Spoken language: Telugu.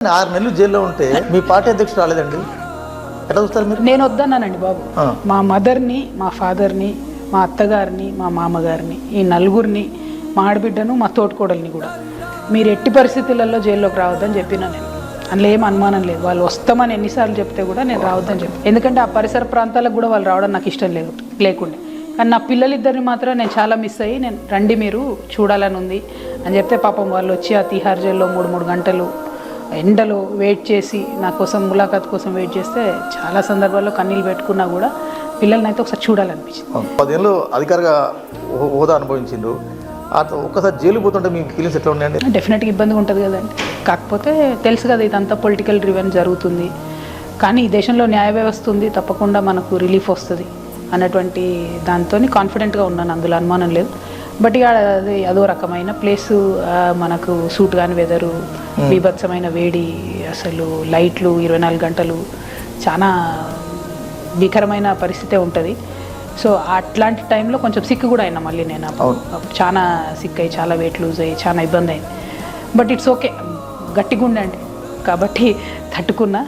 ఆరు నెలలు జైల్లో ఉంటే మీ పార్టీ అధ్యక్షుడు రాలేదండి. ఎట్లా చూస్తారు మీరు? నేను వద్దన్నానండి బాబు. మా మదర్ని మా ఫాదర్ని మా అత్తగారిని మా మామగారిని ఈ నలుగురిని మా ఆడబిడ్డను మా తోటికోడల్ని కూడా. మీరు ఎట్టి పరిస్థితులలో జైల్లోకి రావద్దని చెప్పిన నేను. అందులో ఏం అనుమానం లేదు. వాళ్ళు వస్తామని ఎన్నిసార్లు చెప్తే కూడా నేను రావద్దని చెప్పి ఎందుకంటే ఆ పరిసర ప్రాంతాలకు కూడా వాళ్ళు రావడం నాకు ఇష్టం లేదు లేకుండే. కానీ నా పిల్లలిద్దరిని మాత్రం నేను చాలా మిస్ అయ్యి నేను రండి మీరు చూడాలని ఉంది. అని చెప్తే పాపం వాళ్ళు వచ్చి ఆ తిహార్ జైల్లో మూడు మూడు గంటలు ఎండలో వెయిట్ చేసి నా కోసం ములాఖాత్ కోసం వెయిట్ చేస్తే చాలా సందర్భాల్లో కన్నీళ్ళు పెట్టుకున్నా కూడా పిల్లల్ని అయితే ఒకసారి చూడాలనిపించింది. పదేళ్ళు అధికారిగా హోదా త- ఒక్కసారి జైలు పోతుంటే మీ ఫీలింగ్స్ ఎట్లా ఉన్నాయండి? డెఫినెట్గా ఇబ్బందిగా ఉంటుంది కదండి. కాకపోతే తెలుసు కదా ఇదంతా పొలిటికల్ రివెన్ జరుగుతుంది. కానీ ఈ దేశంలో న్యాయ వ్యవస్థ ఉంది తప్పకుండా మనకు రిలీఫ్ వస్తుంది అన్నటువంటి దాంతో కాన్ఫిడెంట్గా ఉన్నాను. అందులో అనుమానం లేదు. బట్ ఇక అది అదో రకమైన ప్లేస్ మనకు సూట్ కాని వెదరు బీభత్సమైన వేడి అసలు లైట్లు ఇరవై నాలుగు గంటలు చాలా భీకరమైన పరిస్థితే ఉంటుంది. సో అట్లాంటి టైంలో కొంచెం సిక్ కూడా అయినా మళ్ళీ నేను. అప్పుడు. చాలా సిక్ అయ్యి చాలా వెయిట్ లూజ్ అయ్యి చాలా ఇబ్బంది అయింది. బట్ ఇట్స్ ఓకే గట్టిగా ఉండండి కాబట్టి తట్టుకున్నా.